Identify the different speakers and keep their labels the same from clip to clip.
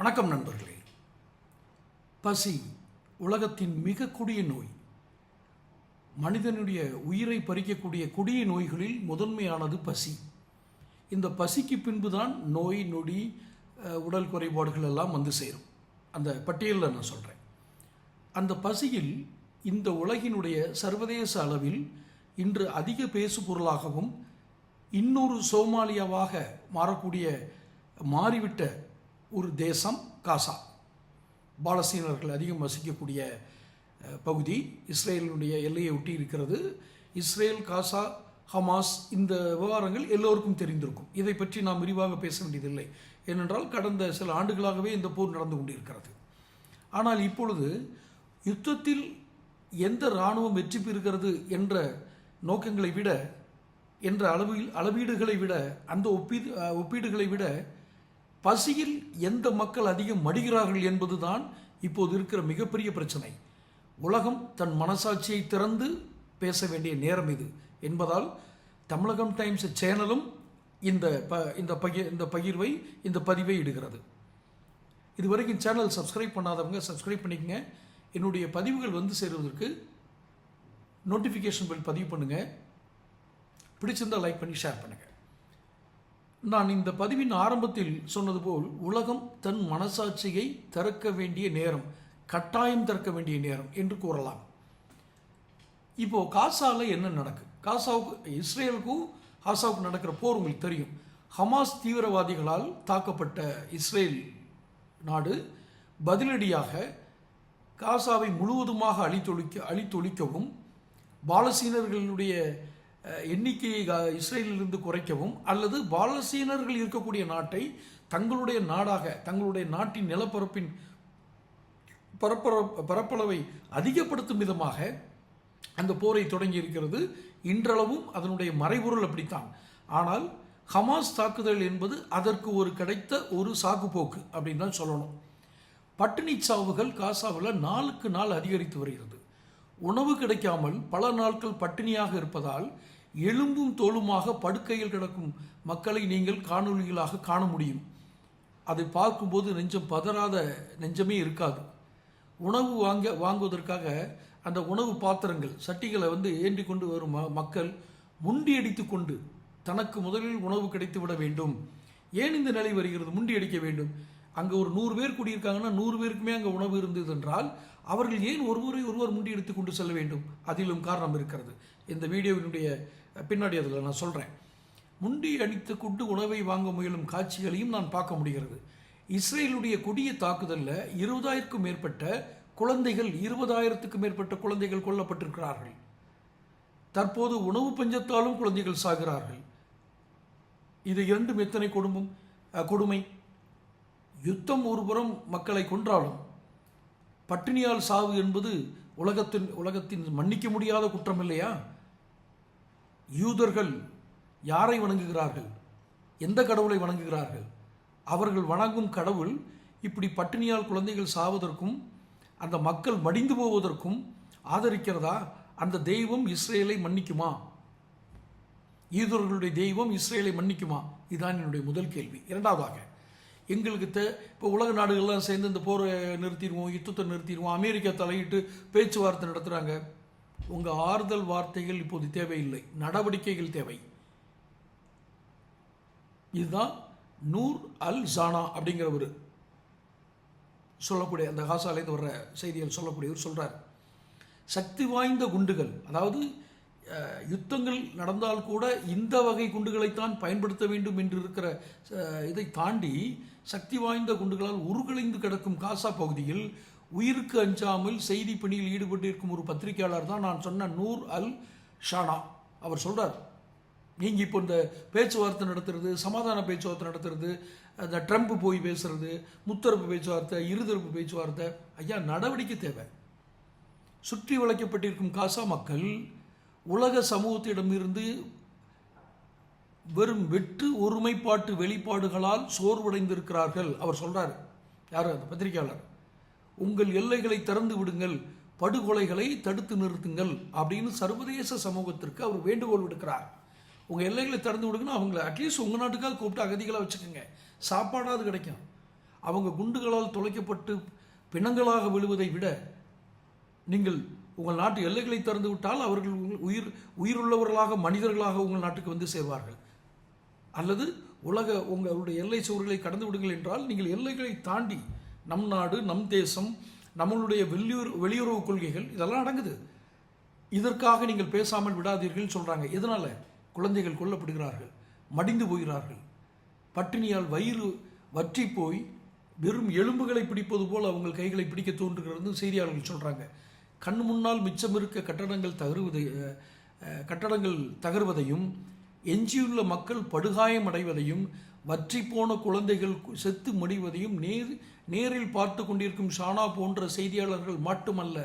Speaker 1: வணக்கம் நண்பர்களே. பசி உலகத்தின் மிக கொடிய நோய். மனிதனுடைய உயிரை பறிக்கக்கூடிய கொடிய நோய்களில் முதன்மையானது பசி. இந்த பசிக்கு பின்புதான் நோய் நொடி உடல் குறைபாடுகள் எல்லாம் வந்து சேரும். அந்த பட்டியலில் நான் சொல்கிறேன் அந்த பசியில் இந்த உலகினுடைய சர்வதேச அளவில் இன்று அதிக பேசு பொருளாகவும் இன்னொரு சோமாலியாவாக மாறக்கூடிய மாறிவிட்ட ஒரு தேசம் காசா. பாலஸ்தீனர்கள் அதிகம் வசிக்கக்கூடிய பகுதி. இஸ்ரேலினுடைய எல்லையை ஒட்டி இருக்கிறது. இஸ்ரேல் காசா ஹமாஸ் இந்த விவகாரங்கள் எல்லோருக்கும் தெரிந்திருக்கும். இதை பற்றி நாம் விரிவாக பேச வேண்டியதில்லை. ஏனென்றால் கடந்த சில ஆண்டுகளாகவே இந்த போர் நடந்து கொண்டிருக்கிறது. ஆனால் இப்பொழுது யுத்தத்தில் எந்த இராணுவம் வெற்றி பெறுகிறது என்ற நோக்கங்களை விட என்ற அளவில் அளவீடுகளை விட அந்த ஒப்பீடு ஒப்பீடுகளை விட பசியில் எந்த மக்கள் அதிகம் மடிகிறார்கள் என்பதுதான் இப்போது இருக்கிற மிகப்பெரிய பிரச்சனை. உலகம் தன் மனசாட்சியை திறந்து பேச வேண்டிய நேரம் இது என்பதால் தமிழகம் டைம்ஸ் சேனலும் இந்த ப இந்த பகிர் இந்த பகிர்வை இந்த பதிவை இடுகிறது. இதுவரைக்கும் சேனல் சப்ஸ்கிரைப் பண்ணாதவங்க சப்ஸ்கிரைப் பண்ணிக்கங்க. என்னுடைய பதிவுகள் வந்து சேருவதற்கு நோட்டிஃபிகேஷன் பில் பதிவு பண்ணுங்கள் பிடிச்சிருந்தால் லைக் பண்ணி ஷேர் பண்ணுங்கள் நான் இந்த பதிவின் ஆரம்பத்தில் சொன்னது போல் உலகம் தன் மனசாட்சியை திறக்க வேண்டிய நேரம் கட்டாயம் திறக்க வேண்டிய நேரம் என்று கூறலாம். இப்போ காசாவில் என்ன நடக்கு? காசாவுக்கு இஸ்ரேலுக்கும் காசாவுக்கு நடக்கிற போர் உங்களுக்கு தெரியும். ஹமாஸ் தீவிரவாதிகளால் தாக்கப்பட்ட இஸ்ரேல் நாடு பதிலடியாக காசாவை முழுவதுமாக அழித்தொழிக்க அழித்தொழிக்கவும் பாலஸ்தீனர்களுடைய எண்ணிக்கையை இஸ்ரேலிலிருந்து குறைக்கவும் அல்லது பாலஸ்தீனர்கள் இருக்கக்கூடிய நாட்டை தங்களுடைய நாடாக தங்களுடைய நாட்டின் நிலப்பரப்பின் பரப்பர பரப்பளவை அதிகப்படுத்தும் விதமாக அந்த போரை தொடங்கி இருக்கிறது. இன்றளவும் அதனுடைய மறைபொருள் அப்படித்தான். ஆனால் ஹமாஸ் தாக்குதல் என்பது அதற்கு ஒரு கிடைத்த ஒரு சாக்குப்போக்கு அப்படின்னு தான் சொல்லணும். பட்டினி சாவுகள் காசாவில் நாளுக்கு நாள் அதிகரித்து வருகிறது. உணவு கிடைக்காமல் பல நாட்கள் பட்டினியாக இருப்பதால் எலும்பும் தோலுமாக படுக்கையில் கிடக்கும் மக்களை நீங்கள் காணொளிகளாக காண முடியும். அதை பார்க்கும்போது நெஞ்சம் பதறாத நெஞ்சமே இருக்காது. உணவு வாங்க வாங்குவதற்காக அந்த உணவு பாத்திரங்கள் சட்டிகளை வந்து ஏந்தி கொண்டு வரும் ம- மக்கள் முண்டி அடித்து கொண்டு தனக்கு முதலில் உணவு கிடைத்து விட வேண்டும். ஏன் இந்த நிலை வருகிறது? முண்டி அடிக்க வேண்டும். அங்கே ஒரு நூறு பேர் கூடியிருக்காங்கன்னா நூறு பேருக்குமே அங்கே உணவு இருந்தது என்றால் அவர்கள் ஏன் ஒருவரை ஒருவர் முண்டி எடுத்து கொண்டு செல்ல வேண்டும்? அதிலும் காரணம் இருக்கிறது. இந்த வீடியோவினுடைய பின்னாடி அதில் நான் சொல்கிறேன் முண்டி அடித்து கொண்டு உணவை வாங்க முயலும் காட்சிகளையும் நான் பார்க்க முடிகிறது. இஸ்ரேலுடைய கொடிய தாக்குதலில் இருபதாயிரக்கும் மேற்பட்ட குழந்தைகள் இருபதாயிரத்துக்கும் மேற்பட்ட குழந்தைகள் கொல்லப்பட்டிருக்கிறார்கள். தற்போது உணவு பஞ்சத்தாலும் குழந்தைகள் சாகிறார்கள். இது இரண்டும் எத்தனை குடும்பம் கொடுமை? யுத்தம் ஒருபுறம் மக்களை கொன்றாலும் பட்டினியால் சாவு என்பது உலகத்தின் உலகத்தின் மன்னிக்க முடியாத குற்றம் இல்லையா? யூதர்கள் யாரை வணங்குகிறார்கள்? எந்த கடவுளை வணங்குகிறார்கள்? அவர்கள் வணங்கும் கடவுள் இப்படி பட்டினியால் குழந்தைகள் சாவதற்கும் அந்த மக்கள் மடிந்து போவதற்கும் ஆதரிக்கிறதா? அந்த தெய்வம் இஸ்ரேலை மன்னிக்குமா? யூதர்களுடைய தெய்வம் இஸ்ரேலை மன்னிக்குமா? இதுதான் என்னுடைய முதல் கேள்வி. இரண்டாவதாக எங்களுக்கு தே இப்போ உலக நாடுகள்லாம் சேர்ந்து இந்த போரை நிறுத்திடுவோம் யுத்தத்தை நிறுத்திடுவோம் அமெரிக்கா தலையிட்டு பேச்சுவார்த்தை நடத்துகிறாங்க உங்கள் ஆறுதல் வார்த்தைகள் இப்போது தேவையில்லை. நடவடிக்கைகள் தேவை. இதுதான் நூர் அல் ஜானா அப்படிங்கிறவர். சொல்லக்கூடிய அந்த காசாலேருந்து வர்ற செய்திகள் சொல்லக்கூடியவர் சொல்கிறார் சக்தி வாய்ந்த குண்டுகள் அதாவது யுத்தங்கள் நடந்தால் கூட இந்த வகை குண்டுகளைத்தான் பயன்படுத்த வேண்டும் என்று இருக்கிற இதை தாண்டி சக்தி வாய்ந்த குண்டுகளால் உருகுலைந்து கிடக்கும் காசா பகுதியில் உயிருக்கு அஞ்சாமல் செய்தி பணியில் ஈடுபட்டிருக்கும் ஒரு பத்திரிகையாளர் தான் நான் சொன்ன நூர் அல் ஷானா. அவர் சொல்கிறார் நீங்கள் இப்போ இந்த பேச்சுவார்த்தை நடத்துறது சமாதான பேச்சுவார்த்தை நடத்துறது அந்த ட்ரம்ப் போய் பேசுறது முத்தரப்பு பேச்சுவார்த்தை இருதரப்பு பேச்சுவார்த்தை ஐயா நடவடிக்கை தேவை. சுற்றி வளைக்கப்பட்டிருக்கும் காசா மக்கள் உலக சமூகத்திடமிருந்து வெறும் வெற்று ஒருமைப்பாட்டு வெளிப்பாடுகளால் சோர்வடைந்திருக்கிறார்கள். அவர் சொல்கிறார் யார்? அந்த பத்திரிகையாளர். உங்கள் எல்லைகளை திறந்து விடுங்கள். படுகொலைகளை தடுத்து நிறுத்துங்கள். அப்படின்னு சர்வதேச சமூகத்திற்கு அவர் வேண்டுகோள் விடுக்கிறார். உங்கள் எல்லைகளை திறந்து விடுங்கன்னா அவங்கள அட்லீஸ்ட் உங்கள் நாட்டுக்காக கூப்பிட்டு அகதிகளாக வச்சுக்கோங்க. சாப்பாடாவது கிடைக்கும். அவங்க குண்டுகளால் தொலைக்கப்பட்டு பிணங்களாக விழுவதை விட நீங்கள் உங்கள் நாட்டு எல்லைகளை திறந்து விட்டால் அவர்கள் உங்கள் உயிர் உயிருள்ளவர்களாக மனிதர்களாக உங்கள் நாட்டுக்கு வந்து சேர்வார்கள். அல்லது உலக உங்களுடைய எல்லை சுவர்களை கடந்து விடுங்கள் என்றால் நீங்கள் எல்லைகளை தாண்டி நம் நாடு நம் தேசம் நம்மளுடைய வெளியுறவு வெளியுறவு கொள்கைகள் இதெல்லாம் அடங்குது. இதற்காக நீங்கள் பேசாமல் விடாதீர்கள் சொல்கிறாங்க இதனால் குழந்தைகள் கொல்லப்படுகிறார்கள் மடிந்து போகிறார்கள். பட்டினியால் வயிறு வற்றி போய் வெறும் எலும்புகளை பிடிப்பது போல் அவங்க கைகளை பிடிக்க தோன்றுகிறது செய்தியாளர்கள் சொல்கிறாங்க கண் முன்னால் மிச்சம் இருக்க கட்டடங்கள் தகருவதை கட்டடங்கள் தகர்வதையும் எஞ்சியுள்ள மக்கள் படுகாயம் அடைவதையும் வற்றி போன குழந்தைகள் செத்து மடிவதையும் நேர் நேரில் பார்த்து கொண்டிருக்கும் ஷானா போன்ற செய்தியாளர்கள் மட்டுமல்ல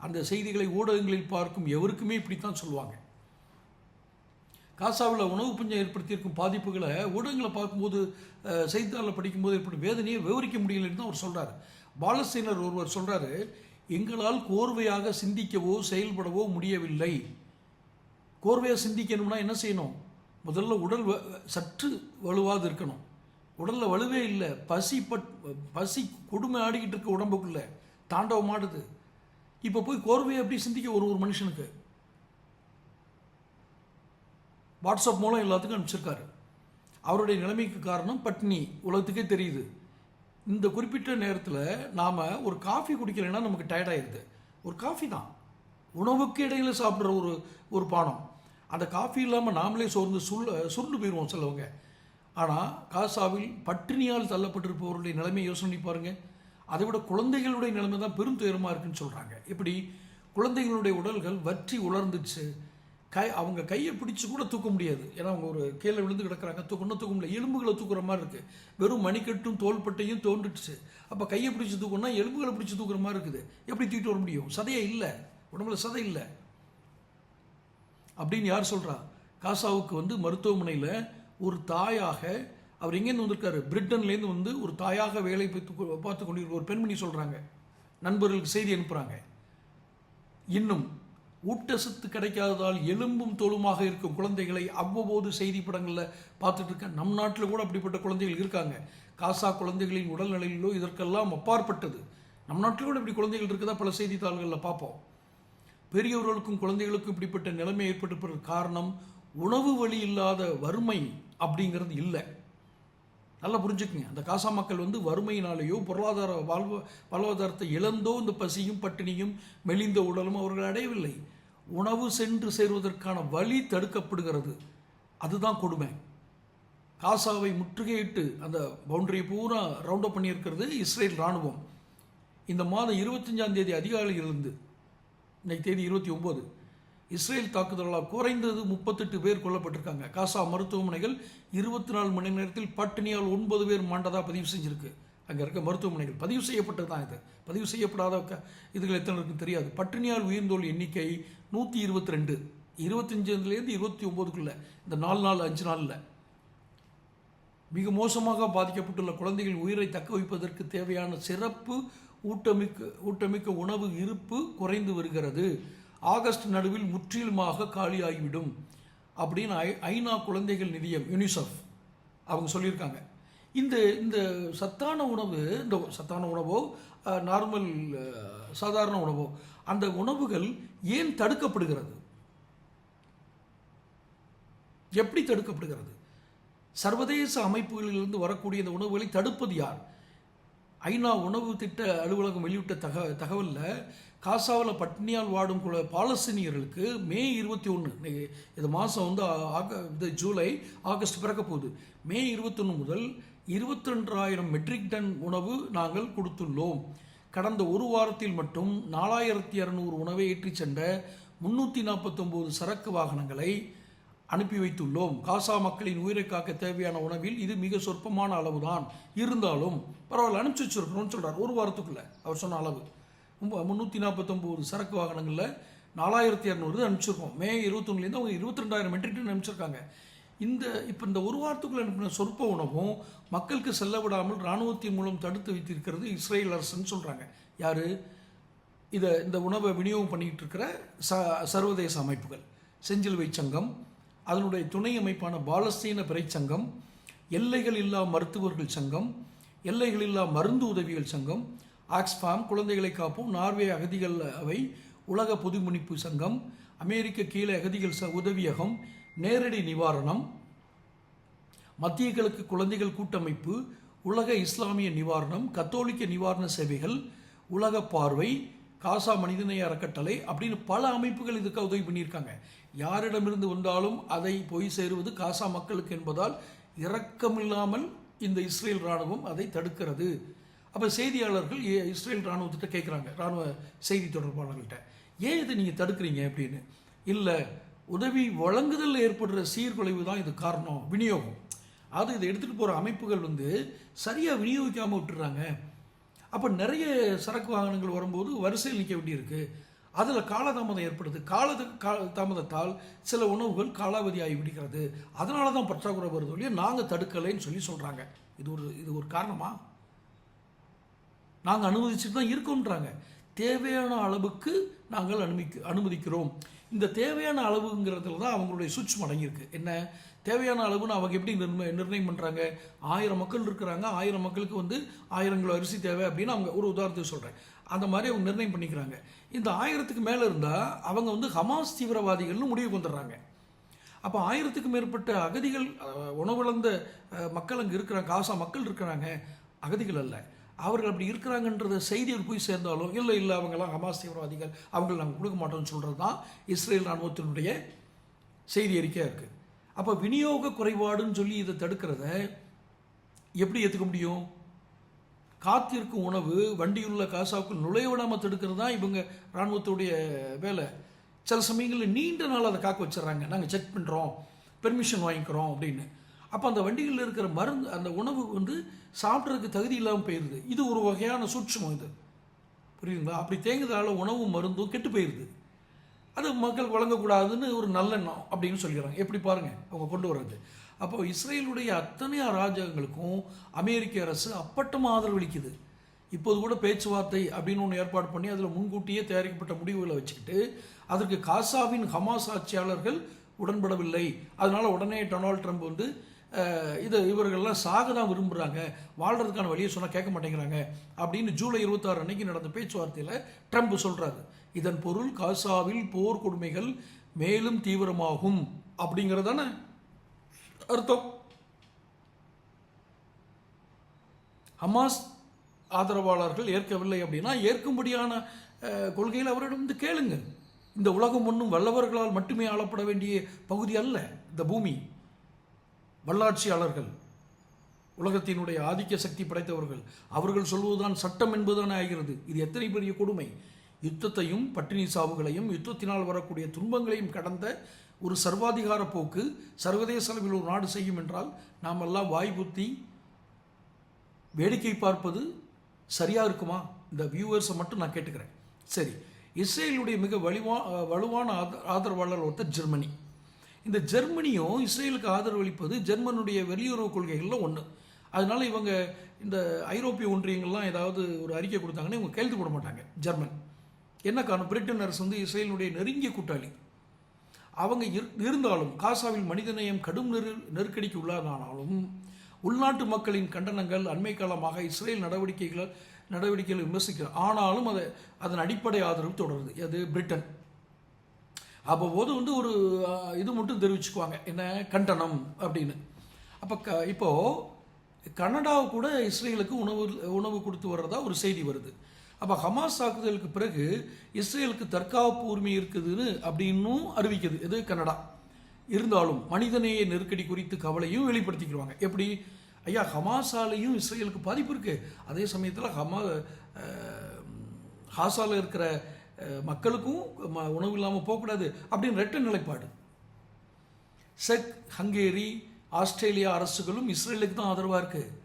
Speaker 1: அந்த செய்திகளை ஊடகங்களில் பார்க்கும் எவருக்குமே இப்படித்தான் சொல்லுவாங்க காசாவில் உணவு பஞ்சம் ஏற்படுத்தியிருக்கும் பாதிப்புகளை ஊடகங்களை பார்க்கும்போது செய்தித்தாளில் படிக்கும்போது ஏற்படும் வேதனையை விவரிக்க முடியலன்னு தான் அவர் சொல்கிறார் பாலஸ்தீனர் ஒருவர் சொல்கிறாரு எங்களால் கோர்வையாக சிந்திக்கவோ செயல்படவோ முடியவில்லை. கோர்வையாக சிந்திக்கணும்னா என்ன செய்யணும்? முதல்ல உடல் வ- சற்று வலுவாக இருக்கணும். உடலில் வலுவே இல்லை. பசி பட் பசி கொடுமை ஆடிக்கிட்டு இருக்க உடம்புக்குள்ளே. தாண்டவம் ஆடுது. இப்போ போய் கோர்வையை எப்படி சிந்திக்க ஒரு ஒரு மனுஷனுக்கு? வாட்ஸ்அப் மூலம் எல்லாத்துக்கும் அனுப்பிச்சிருக்காரு. அவருடைய நிலைமைக்கு காரணம் பட்னி. உலகத்துக்கே தெரியுது. இந்த குறிப்பிட்ட நேரத்தில் நாம் ஒரு காஃபி குடிக்கலைன்னா நமக்கு டயர்ட் ஆயிடுது ஒரு காஃபி தான். உணவுக்கு இடையில் சாப்பிட்ற ஒரு ஒரு பானம். அந்த காஃபி இல்லாமல் நாமளே சோர்ந்து சுள்ள சுருண்டு போயிடுவோம் சிலவங்க. ஆனால் காசாவில் பட்டினியால் தள்ளப்பட்டிருப்பவருடைய நிலைமையை யோசனை பண்ணி அதை விட குழந்தைகளுடைய நிலைமை தான் பெரும் துயரமாக இருக்குன்னு சொல்கிறாங்க இப்படி குழந்தைகளுடைய உடல்கள் வற்றி உலர்ந்துச்சு கை அவங்க கையை பிடிச்சி கூட தூக்க முடியாது. ஏன்னா அவங்க ஒரு கீழே விழுந்து கிடக்குறாங்க. தூக்கணும் தூக்க முடியல. எலும்புகளை தூக்குற மாதிரி இருக்கு. வெறும் மணிக்கட்டும் தோள்பட்டையும் தோண்டுடுச்சு அப்போ கையை பிடிச்சி தூக்கணும்னா எலும்புகளை பிடிச்சி தூக்குற மாதிரி இருக்குது. எப்படி தூக்கிட்டு வர முடியும்? சதையே இல்லை. உடம்புல சதை இல்லை. அப்படின்னு யார் சொல்றா? காசாவுக்கு வந்து மருத்துவமனையில் ஒரு தாயாக அவர் எங்கேருந்து வந்திருக்காரு? பிரிட்டன்லேருந்து வந்து ஒரு தாயாக வேலை பார்த்து பார்த்து ஒரு பெண்மணி சொல்கிறாங்க நண்பர்களுக்கு செய்தி அனுப்புகிறாங்க இன்னும் ஊட்டச்சத்து கிடைக்காததால் எலும்பும் தோலுமாக இருக்கும் குழந்தைகளை அவ்வப்போது செய்தி படங்களில் பார்த்துட்டு இருக்கேன். நம் நாட்டில் கூட அப்படிப்பட்ட குழந்தைகள் இருக்காங்க. காசா குழந்தைகளின் உடல்நிலையிலோ இதற்கெல்லாம் அப்பாற்பட்டது. நம் நாட்டில் கூட இப்படி குழந்தைகள் இருக்குதா? பல செய்தித்தாள்களில் பார்ப்போம். பெரியவர்களுக்கும் குழந்தைகளுக்கும் இப்படிப்பட்ட நிலைமை ஏற்பட்டிருப்பதற்கு காரணம் உணவு வழி இல்லாத வறுமை அப்படிங்கிறது இல்லை. நல்லா புரிஞ்சுக்குங்க. அந்த காசா மக்கள் வந்து வறுமையினாலேயோ பொருளாதார வாழ்வ வாழ்வாதாரத்தை இழந்தோ இந்த பசியும் பட்டினியும் மெலிந்த உடலும் அவர்கள் அடையவில்லை. உணவு சென்று சேருவதற்கான வழி தடுக்கப்படுகிறது. அதுதான் கொடுமை. காசாவை முற்றுகையிட்டு அந்த பவுண்டரியை பூரா ரவுண்ட் அப் பண்ணியிருக்கிறது இஸ்ரேல் ராணுவம் இந்த மாதம் இருபத்தஞ்சாம் தேதி அதிகாலையிலிருந்து இன்னைக்கு தேதி இருபத்தி ஒம்பது இஸ்ரேல் தாக்குதலால் குறைந்தது முப்பத்தெட்டு பேர் கொல்லப்பட்டிருக்காங்க. காசா மருத்துவமனைகள் இருபத்தி நாலு மணி நேரத்தில் பட்டினியால் ஒன்பது பேர் மாண்டதாக பதிவு செஞ்சுருக்கு. அங்கே இருக்க மருத்துவமனைகள். பதிவு செய்யப்பட்டது தான் இது. பதிவு செய்யப்படாத க- இதுகள் எத்தனை இருக்குன்னு தெரியாது. பட்டினியால் உயிர்ந்தோல் எண்ணிக்கை நூற்றி இருபத்தி ரெண்டு இருபத்தஞ்சுலேருந்து இருபத்தி ஒம்போதுக்குள்ள இந்த நாலு நாள் அஞ்சு நாளில். மிக மோசமாக பாதிக்கப்பட்டுள்ள குழந்தைகள் உயிரை தக்க வைப்பதற்கு தேவையான சிறப்பு ஊட்டமிக்க ஊட்டமிக்க உணவு இருப்பு குறைந்து வருகிறது. ஆகஸ்ட் நடுவில் முற்றிலுமாக காலியாகிவிடும். அப்படின்னு ஐ ஐநா குழந்தைகள் நிதியம் யுனிசெஃப். அவங்க சொல்லியிருக்காங்க. இந்த இந்த சத்தான உணவு இந்த சத்தான உணவோ நார்மல் சாதாரண உணவோ அந்த உணவுகள் ஏன் தடுக்கப்படுகிறது? எப்படி தடுக்கப்படுகிறது? சர்வதேச அமைப்புகளிலிருந்து வரக்கூடிய இந்த உணவுகளை தடுப்பது யார்? ஐநா உணவு திட்ட அலுவலகம் வெளியிட்ட தக தகவலில் காசாவில் பட்டினியால் வாடும் குல பாலஸ்தீனியர்களுக்கு மே இருபத்தி ஒன்று இது மாதம் வந்து ஆக இது ஜூலை ஆகஸ்ட் பிறக்க போகுது. மே இருபத்தொன்று முதல் இருபத்தி ரெண்டாயிரம் மெட்ரிக் டன் உணவு நாங்கள் கொடுத்துள்ளோம். கடந்த ஒரு வாரத்தில் மட்டும் நாலாயிரத்தி இரநூறு உணவை ஏற்றிச் சென்ற முன்னூற்றி நாற்பத்தொம்போது சரக்கு வாகனங்களை அனுப்பி வைத்துள்ளோம். காசா மக்களின் உயிரை காக்க தேவையான உணவில் இது மிக சொற்பமான அளவுதான். இருந்தாலும் பரவாயில்ல அனுப்பிச்சு வச்சிருக்கணும்னு சொல்கிறார் ஒரு வாரத்துக்குள்ளே அவர் சொன்ன அளவு. முந்நூற்றி நாற்பத்தொம்போது சரக்கு வாகனங்களில் நாலாயிரத்தி இரநூறு அனுப்பிச்சிருக்கோம். மே இருபத்தொன்னுலேருந்து அவங்க இருபத்தி ரெண்டாயிரம் மெட்ரிக் டன் அனுப்பிச்சிருக்காங்க. இந்த இப்போ இந்த ஒரு வாரத்துக்குள்ள அனுப்பின சொற்ப உணவும் மக்களுக்கு செல்ல விடாமல் இராணுவத்தின் மூலம் தடுத்து வைத்திருக்கிறது இஸ்ரேல் அரசுன்னு சொல்கிறாங்க யார்? இதை இந்த உணவை விநியோகம் பண்ணிக்கிட்டு இருக்கிற ச சர்வதேச அமைப்புகள். செஞ்சிலுவை சங்கம் அதனுடைய துணை அமைப்பான பாலஸ்தீன பிறை சங்கம் எல்லைகள் இல்லா மருத்துவர்கள் சங்கம் எல்லைகளில்லா மருந்து உதவிகள் சங்கம் ஆக்ஸ்ஃபாம் குழந்தைகளை காப்போம். நார்வே அகதிகள் அவை உலக பொதுமணிப்பு சங்கம். அமெரிக்க கீழே அகதிகள் ச உதவியகம். நேரடி நிவாரணம். மத்திய கிழக்கு குழந்தைகள் கூட்டமைப்பு. உலக இஸ்லாமிய நிவாரணம். கத்தோலிக்க நிவாரண சேவைகள். உலக பார்வை. காசா மனிதநேய அறக்கட்டளை அப்படின்னு பல அமைப்புகள் இதுக்கு உதவி பண்ணியிருக்காங்க. யாரிடமிருந்து வந்தாலும் அதை போய் சேருவது காசா மக்களுக்கு என்பதால் இரக்கமில்லாமல் இந்த இஸ்ரேல் ராணுவம் அதை தடுக்கிறது. அப்போ செய்தியாளர்கள் இஸ்ரேல் ராணுவத்திட்ட கேட்குறாங்க ராணுவ செய்தி தொடர்பாளர்கள்ட்ட. ஏன் இதை நீங்கள் தடுக்கிறீங்க அப்படின்னு? இல்லை உதவி வழங்குதலில் ஏற்படுற சீர்குலைவு தான் இது காரணம் விநியோகம். அது இதை எடுத்துகிட்டு போகிற அமைப்புகள் வந்து சரியாக விநியோகிக்காமல் விட்டுறாங்க. அப்போ நிறைய சரக்கு வாகனங்கள் வரும்போது வரிசையில் நிற்க வேண்டியிருக்கு. அதில் காலதாமதம் ஏற்படுது. கால தாமதத்தால் சில உணவுகள் காலாவதி ஆகி விடுகிறது. அதனால தான் பற்றாக்குறை வருது இல்லையா நாங்கள் தடுக்கலைன்னு சொல்லி சொல்கிறாங்க இது ஒரு இது ஒரு காரணமாக நாங்கள் அனுமதிச்சுட்டு தான் இருக்கோன்றாங்க தேவையான அளவுக்கு நாங்கள் அனுமதிக்க அனுமதிக்கிறோம். இந்த தேவையான அளவுங்கிறதுல தான் அவங்களுடைய சுவிட்ச் மடங்கியிருக்கு. என்ன? தேவையான அளவுன்னு அவங்க எப்படி நிர்ணய நிர்ணயம் பண்ணுறாங்க ஆயிரம் மக்கள் இருக்கிறாங்க. ஆயிரம் மக்களுக்கு வந்து ஆயிரம் கிலோ அரிசி தேவை அப்படின்னு அவங்க ஒரு உதாரணத்துக்கு சொல்கிறேன் அந்த மாதிரி அவங்க நிர்ணயம் பண்ணிக்கிறாங்க. இந்த ஆயிரத்துக்கு மேலே இருந்தால் அவங்க வந்து ஹமாஸ் தீவிரவாதிகள்னு முடிவுக்கு வந்துடுறாங்க அப்போ ஆயிரத்துக்கு மேற்பட்ட அகதிகள் அஹ், உணவிழந்த மக்கள் அங்கே இருக்கிறாங்க. காசா மக்கள் இருக்கிறாங்க. அகதிகள் அல்ல. அவர்கள் அப்படி இருக்கிறாங்கன்றத செய்தியில் போய் சேர்ந்தாலும் இல்லை இல்லை அவங்கெல்லாம் ஹமாஸ் தீவிரவாதிகள் அவங்களை நாங்கள் கொடுக்க மாட்டோம்னு சொல்கிறது தான் இஸ்ரேல் ராணுவத்தினுடைய செய்தி அறிக்கையாக இருக்குது அப்போ விநியோக குறைபாடுன்னு சொல்லி இதை தடுக்கிறத எப்படி ஏற்றுக்க முடியும்? காத்திருக்கும் உணவு வண்டியுள்ள காசாவுக்குள் நுழைய விடாமல் தடுக்கிறது தான் இவங்க இராணுவத்துடைய வேலை. சில சமயங்களில் நீண்ட நாள் அதை காக்க வச்சிடுறாங்க. நாங்கள் செக் பண்ணுறோம் பெர்மிஷன் வாங்கிக்கிறோம் அப்படின்னு. அப்போ அந்த வண்டிகளில் இருக்கிற மருந்து அந்த உணவு வந்து சாப்பிட்றதுக்கு தகுதி இல்லாமல் போயிடுது இது ஒரு வகையான சூட்சமம் இது. புரியுதுங்களா? அப்படி தேங்குதால உணவும் மருந்தும் கெட்டு போயிடுது அது மக்கள் வழங்கக்கூடாதுன்னு ஒரு நல்லெண்ணம் அப்படின்னு சொல்லிடுறாங்க. எப்படி பாருங்கள் அவங்க கொண்டு வர்றது. அப்போ இஸ்ரேலுடைய அத்தனை அராஜகங்களுக்கும் அமெரிக்க அரசு அப்பட்டமாக ஆதரவளிக்குது இப்போது கூட பேச்சுவார்த்தை அப்படின்னு ஒன்று ஏற்பாடு பண்ணி அதில் முன்கூட்டியே தயாரிக்கப்பட்ட முடிவுகளை வச்சுக்கிட்டு அதற்கு காசாவின் ஹமாஸ் ஆட்சியாளர்கள் உடன்படவில்லை. அதனால் உடனே டொனால்ட் ட்ரம்ப் வந்து இது இவர்கள்லாம் சாக தான் விரும்புகிறாங்க வாழ்றதுக்கான வழியை சொன்னால் கேட்க மாட்டேங்கிறாங்க. அப்படின்னு ஜூலை இருபத்தாறு அன்னைக்கு நடந்த பேச்சுவார்த்தையில் ட்ரம்ப் சொல்கிறாரு இதன் பொருள் காசாவில் போர் கொடுமைகள் மேலும் தீவிரமாகும். அப்படிங்கிறதான அர்த்தம். ஹமாஸ் ஆதரவாளர்கள் ஏற்கவில்லை அப்படின்னா ஏற்கும்படியான கொள்கையில் அவரிடம் வந்து கேளுங்க இந்த உலகம் ஒன்றும் வல்லவர்களால் மட்டுமே ஆளப்பட வேண்டிய பகுதி அல்ல. இந்த பூமி. வல்லாட்சியாளர்கள் உலகத்தினுடைய ஆதிக்க சக்தி படைத்தவர்கள் அவர்கள் சொல்வதுதான் சட்டம் என்பதுதானே ஆகிறது. இது எத்தனை பெரிய கொடுமை? யுத்தத்தையும் பட்டினி சாவுகளையும் யுத்தத்தினால் வரக்கூடிய துன்பங்களையும் கடந்த ஒரு சர்வாதிகார போக்கு சர்வதேச அளவில் ஒரு நாடு செய்யும் என்றால் நாம் எல்லாம் வாய்ப்புத்தி வேடிக்கை பார்ப்பது சரியாக இருக்குமா? இந்த வியூவர்ஸை மட்டும் நான் கேட்டுக்கிறேன். சரி இஸ்ரேலுடைய மிக வலிவா வலுவான ஆதரவாளர் ஒருத்தர் ஜெர்மனி. இந்த ஜெர்மனியும் இஸ்ரேலுக்கு ஆதரவு அளிப்பது ஜெர்மனுடைய வெளியுறவு கொள்கைகளில் ஒன்று அதனால இவங்க இந்த ஐரோப்பிய ஒன்றியங்கள்லாம் ஏதாவது ஒரு அறிக்கை கொடுத்தாங்கன்னா இவங்க கையெழுத்து போட மாட்டாங்க ஜெர்மன். என்ன காரணம்? பிரிட்டன் அரசு வந்து இஸ்ரேலினுடைய நெருங்கிய கூட்டாளி. அவங்க இரு- இருந்தாலும் காசாவில் மனிதநேயம் கடும் நெரு நெருக்கடிக்கு உள்ளானாலும் உள்நாட்டு மக்களின் கண்டனங்கள் அண்மை காலமாக இஸ்ரேல் நடவடிக்கைகள் நடவடிக்கைகளை விமர்சிக்கிறார் ஆனாலும் அதை அதன் அடிப்படை ஆதரவு தொடருது. அது பிரிட்டன். அப்போ போது வந்து ஒரு இது மட்டும் தெரிவிச்சுக்குவாங்க. என்ன? கண்டனம் அப்படின்னு. அப்போ க இப்போது கனடாவை கூட இஸ்ரேலுக்கு உணவு உணவு கொடுத்து வர்றதா ஒரு செய்தி வருது. அப்போ ஹமாஸ் தாக்குதலுக்கு பிறகு இஸ்ரேலுக்கு தற்காப்பு உரிமை இருக்குதுன்னு அப்படின்னும் அறிவிக்குது. இது கனடா. இருந்தாலும் மனிதநேய நெருக்கடி குறித்து கவலையும் வெளிப்படுத்திக்கிடுவாங்க. எப்படி? ஐயா ஹமாஸாலேயும் இஸ்ரேலுக்கு பாதிப்பு இருக்குது அதே சமயத்தில் ஹமா ஹாஸாவில் இருக்கிற மக்களுக்கும் ம- உணவு இல்லாமல் போகக்கூடாது அப்படின்னு ரெட்ட நிலைப்பாடு. செக் ஹங்கேரி ஆஸ்திரேலியா அரசுகளும் இஸ்ரேலுக்கு தான் ஆதரவாக இருக்குது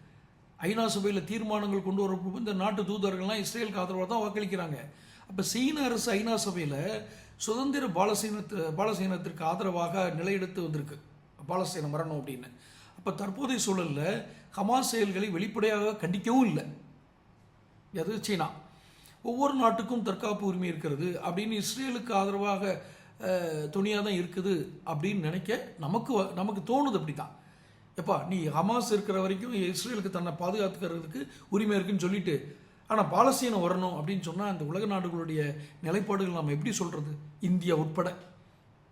Speaker 1: ஐநா சபையில் தீர்மானங்கள் கொண்டு வரப்போ இந்த நாட்டு தூதர்கள்லாம் இஸ்ரேலுக்கு ஆதரவாக தான் வாக்களிக்கிறாங்க. அப்போ சீன அரசு ஐநா சபையில் சுதந்திர பாலசீனத்து பாலசீனத்திற்கு ஆதரவாக நிலையெடுத்து வந்திருக்கு. பாலஸ்தீனம் வரணும் அப்படின்னு. அப்போ தற்போதைய சூழலில் ஹமாஸ் செயல்களை வெளிப்படையாக கண்டிக்கவும் இல்லை. அது சீனா? ஒவ்வொரு நாட்டுக்கும் தற்காப்பு உரிமை இருக்கிறது அப்படின்னு இஸ்ரேலுக்கு ஆதரவாக துணியாக தான் இருக்குது அப்படின்னு நினைக்க நமக்கு வ- நமக்கு தோணுது அப்படி தான் எப்பா நீ ஹமாஸ் இருக்கிற வரைக்கும் இஸ்ரேலுக்கு தன்னை பாதுகாத்துக்கிறதுக்கு உரிமை இருக்குன்னு சொல்லிட்டு ஆனால் பாலஸ்தீனம் வரணும் அப்படின்னு சொன்னால் அந்த உலக நாடுகளுடைய நிலைப்பாடுகள் நாம் எப்படி சொல்கிறது இந்தியா உட்பட.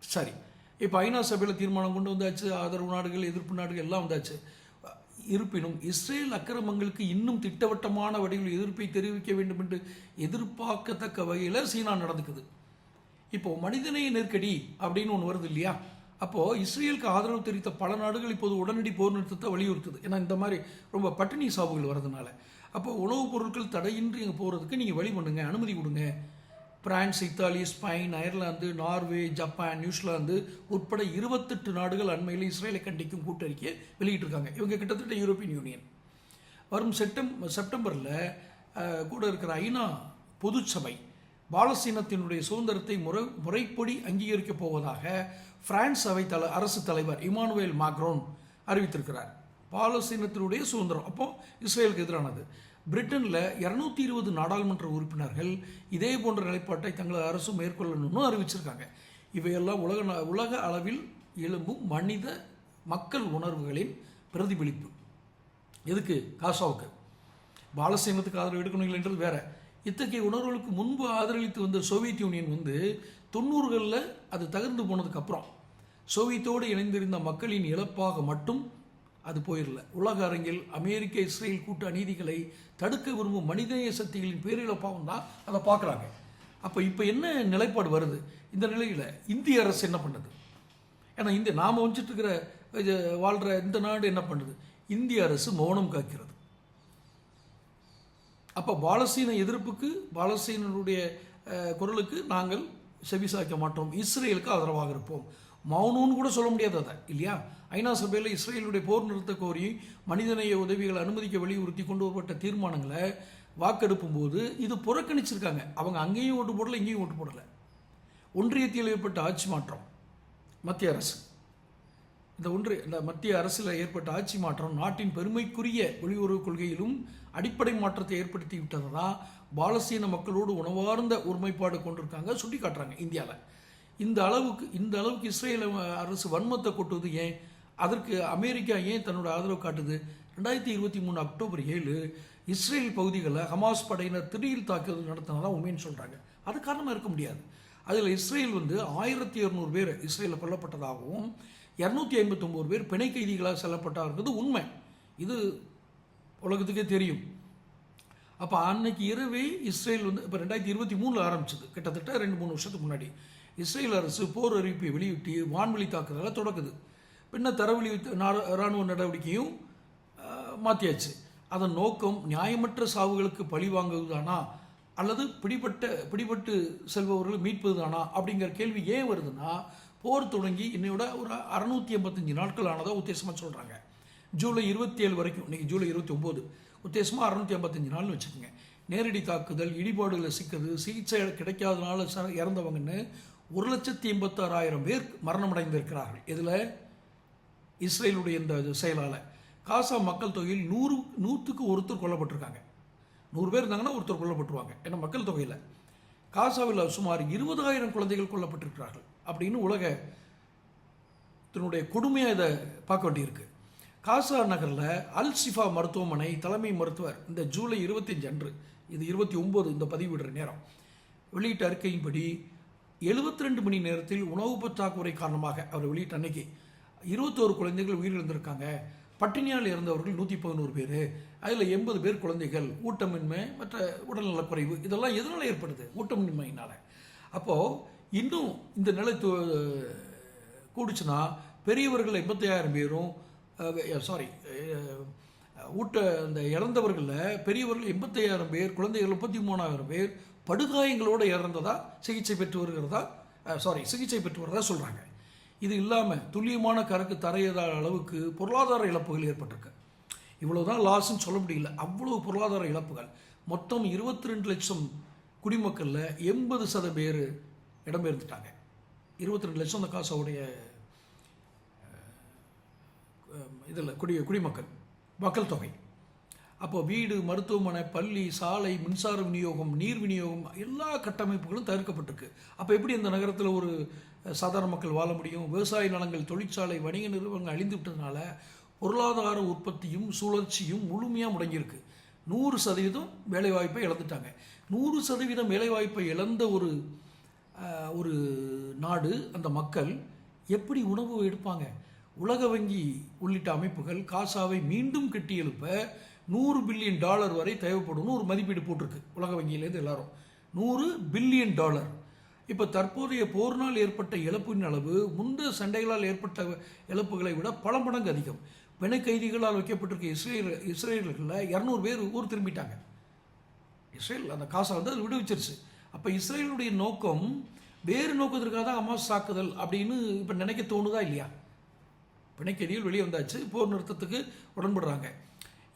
Speaker 1: சரி. இப்போ ஐநா சபையில் தீர்மானம் கொண்டு வந்தாச்சு ஆதரவு நாடுகள் எதிர்ப்பு நாடுகள் எல்லாம் வந்தாச்சு. இருப்பினும் இஸ்ரேல் அக்கிரமங்களுக்கு இன்னும் திட்டவட்டமான வடிவில் எதிர்ப்பை தெரிவிக்க வேண்டும் என்று எதிர்பார்க்கத்தக்க வகையில் சீனா நடந்துக்குது. இப்போ மனிதநேய நெருக்கடி அப்படின்னு ஒன்று வருது இல்லையா? அப்போ இஸ்ரேலுக்கு ஆதரவு தெரிவித்த பல நாடுகள் இப்போது உடனடி போர் நிறுத்தத்தை வலியுறுத்துது. ஏன்னா இந்த மாதிரி ரொம்ப பட்டினி சாவுகள் வர்றதுனால. அப்போ உணவுப் பொருட்கள் தடையின்றி இங்கே போகிறதுக்கு நீங்கள் வழி பண்ணுங்க அனுமதி கொடுங்க. France Italy Spain Ireland Norway Japan New Zealand உட்பட இருபத்தெட்டு நாடுகள் அண்மையில் இஸ்ரேலை கண்டிக்கும் கூட்டறிக்கையை வெளியிட்டிருக்காங்க. இவங்க கிட்டத்தட்ட யூரோப்பியன் யூனியன். வரும் செப்டம் செப்டம்பரில் கூட இருக்கிற ஐநா பொதுச்சபை பாலஸ்தீனத்தினுடைய சுதந்திரத்தை முறை முறைப்படி அங்கீகரிக்கப் போவதாக பிரான்ஸ் அவை தல அரசு தலைவர் இமானுவேல் மாக்ரோன் அறிவித்திருக்கிறார். பாலஸ்தீனத்தினுடைய சுதந்திரம். அப்போ இஸ்ரேலுக்கு எதிரானது. பிரிட்டனில் இரநூத்தி இருபது நாடாளுமன்ற உறுப்பினர்கள் இதே போன்ற நிலைப்பாட்டை தங்களது அரசு மேற்கொள்ளணும்னு அறிவிச்சிருக்காங்க. இவையெல்லாம் உலக உலக அளவில் எழும்பும் மனித மக்கள் உணர்வுகளின் பிரதிபலிப்பு. எதுக்கு? காசாவுக்கு. பாலசீனத்துக்கு ஆதரவு எடுக்கணும் இல்லைன்றது வேற. இத்தகைய உணர்வுகளுக்கு முன்பு ஆதரவளித்து வந்த சோவியத் யூனியன் வந்து தொண்ணூறுகளில் அது தகர்ந்து போனதுக்கப்புறம் சோவியத்தோடு இணைந்திருந்த மக்களின் இழப்பாக மட்டும் அது போயிடல உலக அரங்கில் அமெரிக்க இஸ்ரேல் கூட்டு அநீதிகளை தடுக்க விரும்பும் மனிதநேய சக்திகளின் பேரிழப்பாகவும் தான் அதை பார்க்குறாங்க அப்போ இப்போ என்ன நிலைப்பாடு வருது? இந்த நிலையில் இந்திய அரசு என்ன பண்ணுது? ஏன்னா இந்த நாம் வஞ்சிட்டு இருக்கிற வாழ்கிற இந்த நாடு என்ன பண்ணுது? இந்திய அரசு மௌனம் காக்கிறது. அப்போ பாலஸ்தீன எதிர்ப்புக்கு பாலஸ்தீனனுடைய குரலுக்கு நாங்கள் செவிசாய்க்க மாட்டோம். இஸ்ரேலுக்கு ஆதரவாக இருப்போம். மௌனம்னு கூட சொல்ல முடியாது அதை இல்லையா? ஐநா சபையில் இஸ்ரேலுடைய போர் நிறுத்த கோரி மனிதநேய உதவிகளை அனுமதிக்க வலியுறுத்தி கொண்டு வரப்பட்ட தீர்மானங்களை வாக்கெடுப்பும் போது இது புறக்கணிச்சிருக்காங்க. அவங்க அங்கேயும் ஓட்டு போடல இங்கேயும் ஓட்டு போடலை. ஒன்றியத்தில் ஏற்பட்ட ஆட்சி மாற்றம் மத்திய அரசு. இந்த ஒன்று இந்த மத்திய அரசில் ஏற்பட்ட ஆட்சி மாற்றம் நாட்டின் பெருமைக்குரிய வெளியுறவு கொள்கையிலும் அடிப்படை மாற்றத்தை ஏற்படுத்தி விட்டதா? பாலஸ்தீன மக்களோடு உணவார்ந்த ஒருமைப்பாடு கொண்டிருக்காங்க சுட்டி காட்டுறாங்க இந்தியாவில் இந்த அளவுக்கு இந்த அளவுக்கு இஸ்ரேல் அரசு வன்மத்தை கொட்டுவது ஏன்? அதற்கு அமெரிக்கா ஏன் தன்னோட ஆதரவு காட்டுது? ரெண்டாயிரத்தி இருபத்தி மூணு அக்டோபர் ஏழு இஸ்ரேல் பகுதிகளில் ஹமாஸ் படையினர் திடீர் தாக்குதல் நடத்தினதான் உண்மைன்னு சொல்கிறாங்க அது காரணமாக இருக்க முடியாது. அதில் இஸ்ரேல் வந்து ஆயிரத்தி இரநூறு பேர் இஸ்ரேலில் கொல்லப்பட்டதாகவும் இரநூத்தி ஐம்பத்தொம்போது பேர் பிணை கைதிகளாக செல்லப்பட்டாங்கிறது உண்மை. இது உலகத்துக்கே தெரியும். அப்போ அன்னைக்கு இரவே இஸ்ரேல் வந்து இப்போ ரெண்டாயிரத்தி இருபத்தி மூணில் ஆரம்பிச்சது. கிட்டத்தட்ட ரெண்டு மூணு வருஷத்துக்கு முன்னாடி. இஸ்ரேல் அரசு போர் அறிவிப்பை வெளியிட்டு வான்வெளி தாக்குதலை தொடக்குது பின்ன தரவழி இராணுவ நடவடிக்கையும் மாற்றியாச்சு அதன் நோக்கம் நியாயமற்ற சாவுகளுக்கு பழி வாங்குவதுதானா? அல்லது பிடிபட்ட பிடிபட்டு செல்பவர்களை மீட்பதுதானா? அப்படிங்கிற கேள்வி ஏன் வருதுன்னா போர் தொடங்கி இன்னையோட ஒரு அறுநூத்தி எண்பத்தஞ்சு நாட்கள் ஆனதாக உத்தேசமாக சொல்கிறாங்க ஜூலை இருபத்தி ஏழு வரைக்கும் இன்றைக்கி ஜூலை இருபத்தி ஒம்பது உத்தேசமாக அறுநூத்தி ஐம்பத்தஞ்சு நாள்னு வச்சுக்கோங்க. நேரடி தாக்குதல் இடிபாடுகளை சிக்கிறது சிகிச்சை கிடைக்காதனால ச- இறந்தவங்கன்னு ஒரு லட்சத்தி எண்பத்தாறாயிரம் பேர் மரணமடைந்திருக்கிறார்கள். இதில் இஸ்ரேலுடைய இந்த செயலால். காசா மக்கள் தொகையில் நூறு நூற்றுக்கு ஒருத்தர் கொல்லப்பட்டிருக்காங்க. நூறு பேர் இருந்தாங்கன்னா ஒருத்தர் கொல்லப்பட்டுருவாங்க. ஏன்னா மக்கள் தொகையில். காசாவில் சுமார் இருபதாயிரம் குழந்தைகள் கொல்லப்பட்டிருக்கிறார்கள். அப்படின்னு உலக தன்னுடைய கொடுமையாக இதை பார்க்க வேண்டியிருக்கு. காசா நகரில் அல் சிஃபா மருத்துவமனை தலைமை மருத்துவர் இந்த ஜூலை இருபத்தஞ்சு அன்று இது இருபத்தி ஒம்பது இந்த பதிவிடுற நேரம் வெளியிட்ட அறிக்கையின்படி 72 ரெண்டு மணி நேரத்தில் உணவு பற்றாக்குறை காரணமாக அவர் வெளியிட்ட அன்னைக்கு இருபத்தோரு குழந்தைகள் உயிரிழந்திருக்காங்க. பட்டினியால் இறந்தவர்கள் நூற்றி பதினோரு பேர். அதில் எண்பது பேர் குழந்தைகள். ஊட்டமின்மை மற்ற உடல்நலக்குறைவு இதெல்லாம் எதனால் ஏற்படுது? ஊட்டமின்மையினால். அப்போது இன்னும் இந்த நிலை கூடுச்சுன்னா பெரியவர்கள் எண்பத்தையாயிரம் பேரும் சாரி ஊட்ட இந்த இறந்தவர்களில் பெரியவர்கள் எண்பத்தையாயிரம் பேர் குழந்தைகள் முப்பத்தி மூணாயிரம் பேர் படுகாயங்களோடு இறந்ததா சிகிச்சை பெற்று வருகிறதா சாரி சிகிச்சை பெற்று வரதா சொல்கிறாங்க இது இல்லாமல் துல்லியமான கணக்கு தரையத அளவுக்கு பொருளாதார இழப்புகள் ஏற்பட்டிருக்கு. இவ்வளோ தான் லாஸ்ன்னு சொல்ல முடியல. அவ்வளவு பொருளாதார இழப்புகள். மொத்தம் இருபத்தி ரெண்டு லட்சம் குடிமக்களில் எண்பது சத பேர் இடம்பெயர்ந்துட்டாங்க. இருபத்தி ரெண்டு லட்சம் அந்த காசாவுடைய இதில் குடி குடிமக்கள். மக்கள் தொகை. அப்போ வீடு மருத்துவமனை பள்ளி சாலை மின்சார விநியோகம் நீர் விநியோகம் எல்லா கட்டமைப்புகளும் தவிர்க்கப்பட்டிருக்கு அப்போ எப்படி இந்த நகரத்தில் ஒரு சாதாரண மக்கள் வாழ முடியும்? விவசாய நிலங்கள் தொழிற்சாலை வணிக நிறுவனங்கள் அழிந்து விட்டதுனால பொருளாதார உற்பத்தியும் சுழற்சியும் முழுமையாக முடங்கியிருக்கு. நூறு சதவீதம் வேலைவாய்ப்பை இழந்துட்டாங்க. நூறு சதவீதம் வேலைவாய்ப்பை இழந்த ஒரு ஒரு நாடு அந்த மக்கள் எப்படி உணவு எடுப்பாங்க? உலக வங்கி உள்ளிட்ட அமைப்புகள் காசாவை மீண்டும் கட்டியெழுப்ப நூறு பில்லியன் டாலர் வரை தேவைப்படும்னு ஒரு மதிப்பீடு போட்டிருக்கு உலக வங்கியிலேருந்து எல்லாரும். நூறு பில்லியன் டாலர். இப்போ தற்போதைய போர்னால் ஏற்பட்ட இழப்பின் அளவு முந்தைய சண்டைகளால் ஏற்பட்ட இழப்புகளை விட பல மடங்கு அதிகம். பிணை கைதிகளால் வைக்கப்பட்டிருக்க இஸ்ரேல் இஸ்ரேலர்களில் இரநூறு பேர் ஊர் திரும்பிட்டாங்க. இஸ்ரேல் அந்த காசை வந்து அது விடுவிச்சிருச்சு. அப்போ இஸ்ரேலுடைய நோக்கம் வேறு நோக்கத்திற்காக தான் அமாஸ் தாக்குதல் அப்படின்னு இப்போ நினைக்க தோணுதா இல்லையா? பிணைக்கைதிகள் வெளியே வந்தாச்சு போர் நிறுத்தத்துக்கு உடன்படுறாங்க.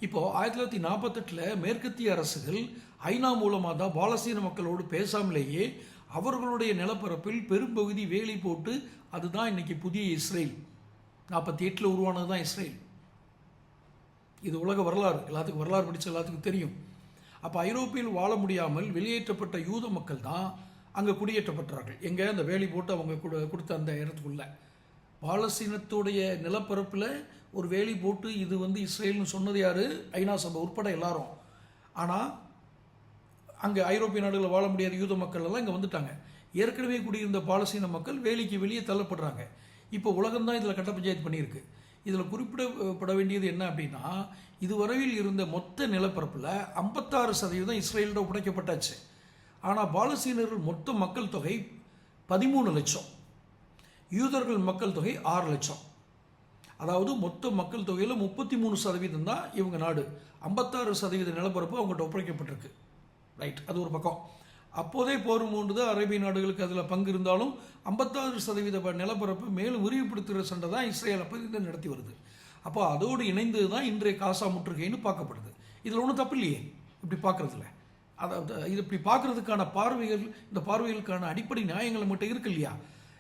Speaker 1: இப்போ ஆயிரத்தி தொள்ளாயிரத்தி நாற்பத்தெட்டில் மேற்கத்திய அரசுகள் ஐநா மூலமாக தான் பாலஸ்தீன மக்களோடு பேசாமலேயே அவர்களுடைய நிலப்பரப்பில் பெரும்பகுதி வேலி போட்டு அதுதான் இன்னைக்கு புதிய இஸ்ரேல். நாற்பத்தி எட்டில் உருவானது தான் இஸ்ரேல். இது உலக வரலாறு. எல்லாத்துக்கும் வரலாறு படித்த எல்லாத்துக்கும் தெரியும். அப்போ ஐரோப்பியில் வாழ முடியாமல் வெளியேற்றப்பட்ட யூத மக்கள் தான் அங்கே குடியேற்றப்பட்டார்கள். எங்கே? அந்த வேலி போட்டு அவங்க கொடு- கொடுத்த அந்த இடத்துக்குள்ள. பாலஸ்தீனத்துடைய நிலப்பரப்பில் ஒரு வேலி போட்டு இது வந்து இஸ்ரேல்னு சொன்னது யார்? ஐநா சபை உட்பட எல்லாரும். ஆனால் அங்கே ஐரோப்பிய நாடுகளில் வாழ முடியாத யூத மக்கள் எல்லாம் இங்கே வந்துட்டாங்க. ஏற்கனவே குடியிருந்த பாலஸ்தீன மக்கள் வேலிக்கு வெளியே தள்ளப்படுறாங்க. இப்போ உலகம் தான் இதில் கட்ட பஞ்சாயத்து பண்ணியிருக்கு. இதில் குறிப்பிடப்பட வேண்டியது என்ன அப்படின்னா இதுவரையில் இருந்த மொத்த நிலப்பரப்பில் ஐம்பத்தாறு சதவீதம் இஸ்ரேலிட உடைக்கப்பட்டாச்சு. ஆனால் பாலஸ்தீனர்கள் மொத்த மக்கள் தொகை பதிமூணு லட்சம். யூதர்கள் மக்கள் தொகை ஆறு லட்சம். அதாவது மொத்த மக்கள் தொகையில் முப்பத்தி மூணு சதவீதம் தான் இவங்க நாடு. ஐம்பத்தாறு சதவீத நிலப்பரப்பு அவங்ககிட்ட ஒப்படைக்கப்பட்டிருக்கு. ரைட் அது ஒரு பக்கம். அப்போதே போர் மூண்டுது அரேபிய நாடுகளுக்கு அதில் பங்கு இருந்தாலும் ஐம்பத்தாறு சதவீத நிலப்பரப்பு மேலும் விரிவுபடுத்துகிற சண்டை தான் இஸ்ரேல் அப்போ இது நடத்தி வருது. அப்போ அதோடு இணைந்து தான் இன்றைய காசா முற்றுகைன்னு பார்க்கப்படுது. இதில் ஒன்றும் தப்பு இல்லையே. இப்படி பார்க்குறதுல. அதாவது இது இப்படி பார்க்குறதுக்கான பார்வைகள் இந்த பார்வைகளுக்கான அடிப்படை நியாயங்கள் மட்டும் இருக்கு இல்லையா?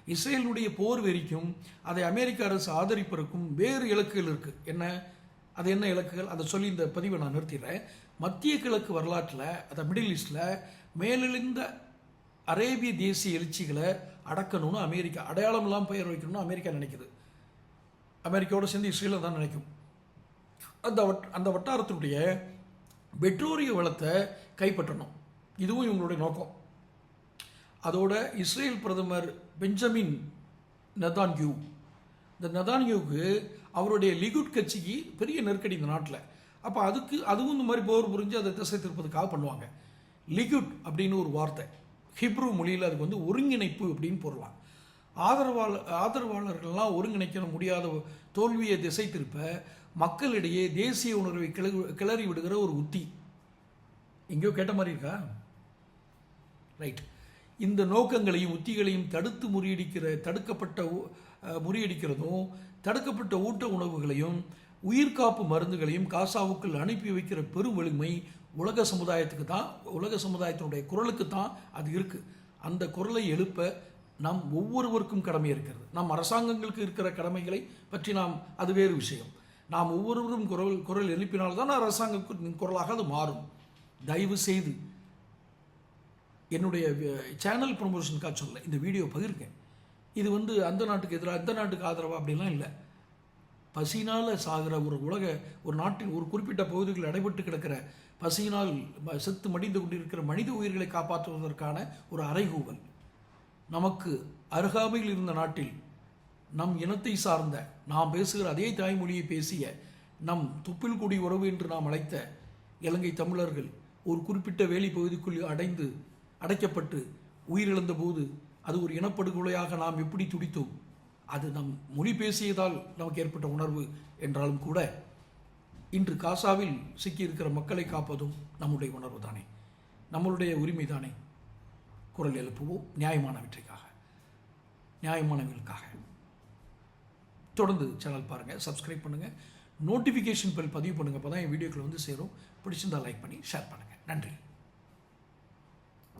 Speaker 1: இஸ்ரேலுடைய போர் வெறிக்கும் அதை அமெரிக்க அரசு ஆதரிப்பதற்கும் வேறு இலக்குகள் இருக்குது என்ன? அது என்ன இலக்குகள்? அதை சொல்லி இந்த பதிவை நான் நிறுத்திடுறேன். மத்திய கிழக்கு வரலாற்றில் அதை மிடில் ஈஸ்டில் மேலெழுந்த அரேபிய தேசிய எழுச்சிகளை அடக்கணும்னு அமெரிக்கா அடையாளம்லாம் பெயர் வைக்கணும்னு அமெரிக்கா நினைக்குது. அமெரிக்காவோட சேர்ந்து இஸ்ரேலில் தான் நினைக்கும். அந்த வட் அந்த வட்டாரத்தினுடைய பெட்ரோரிய வளத்தை கைப்பற்றணும். இதுவும் இவங்களுடைய நோக்கம். அதோட இஸ்ரேல் பிரதமர் பெஞ்சமின் நதான்யூ. இந்த நெதான்யூக்கு அவருடைய லிகுட் கட்சிக்கு பெரிய நெருக்கடி இந்த நாட்டில். அப்போ அதுக்கு அதுவும் இந்த மாதிரி போர் புரிஞ்சு அதை திசை திருப்பதுக்காக பண்ணுவாங்க. லிகுட் அப்படின்னு ஒரு வார்த்தை. ஹிப்ரு மொழியில் அதுக்கு வந்து ஒருங்கிணைப்பு அப்படின்னு பொருளாம் ஆதரவாளர் ஆதரவாளர்கள்லாம் ஒருங்கிணைக்க முடியாத தோல்வியை திசை திருப்ப மக்களிடையே தேசிய உணர்வை கிள கிளறி விடுகிற ஒரு உத்தி. எங்கேயோ கேட்ட மாதிரி இருக்கா? ரைட். இந்த நோக்கங்களையும் உத்திகளையும் தடுத்து முறியடிக்கிற தடுக்கப்பட்ட முறியடிக்கிறதும் தடுக்கப்பட்ட ஊட்ட உணவுகளையும் உயிர்காப்பு மருந்துகளையும் காசாவுக்குள் அனுப்பி வைக்கிற பெரும் வலிமை உலக சமுதாயத்துக்கு தான் உலக சமுதாயத்தினுடைய குரலுக்கு தான் அது இருக்குது அந்த குரலை எழுப்ப நம் ஒவ்வொருவருக்கும் கடமை இருக்கிறது. நம் அரசாங்கங்களுக்கு இருக்கிற கடமைகளை பற்றி நாம் அது வேறு விஷயம். நாம் ஒவ்வொருவரும் குரல் குரல் எழுப்பினால்தான் அரசாங்க குரலாக அது மாறும். தயவு செய்து என்னுடைய சேனல் ப்ரொமோஷனுக்காக சொல்ல இந்த வீடியோ பகிர்க்கேன் இது வந்து அந்த நாட்டுக்கு எதிராக இந்த நாட்டுக்கு ஆதரவா அப்படிலாம் இல்லை. பசியினால் சாகிற ஒரு உலக ஒரு நாட்டின் ஒரு குறிப்பிட்ட பகுதிகளில் அடைபட்டு கிடக்கிற பசியினால் செத்து மடிந்து கொண்டிருக்கிற மனித உயிர்களை காப்பாற்றுவதற்கான ஒரு அறைகூவல். நமக்கு அருகாமையில் இருந்த நாட்டில் நம் இனத்தை சார்ந்த நாம் பேசுகிற அதே தாய்மொழியை பேசிய நம் துப்பில் குடி உறவு என்று நாம் அழைத்த இலங்கை தமிழர்கள் ஒரு குறிப்பிட்ட வேலி பகுதிக்குள் அடைந்து அடைக்கப்பட்டு உயிரிழந்த போது அது ஒரு இனப்படுகொலையாக நாம் எப்படி துடித்தோம்? அது நம் மொழி பேசியதால் நமக்கு ஏற்பட்ட உணர்வு என்றாலும் கூட இன்று காசாவில் சிக்கியிருக்கிற மக்களை காப்பதும் நம்முடைய உணர்வு தானே நம்மளுடைய உரிமை தானே குரல் எழுப்புவோம். நியாயமானவற்றைக்காக நியாயமானவர்களுக்காக. தொடர்ந்து சேனல் பாருங்கள் சப்ஸ்கிரைப் பண்ணுங்கள் நோட்டிஃபிகேஷன் பெல் பதிவு பண்ணுங்கள் அப்போ தான் என் வீடியோக்கள் வந்து சேரும். பிடிச்சிருந்தால் லைக் பண்ணி ஷேர் பண்ணுங்கள் நன்றி.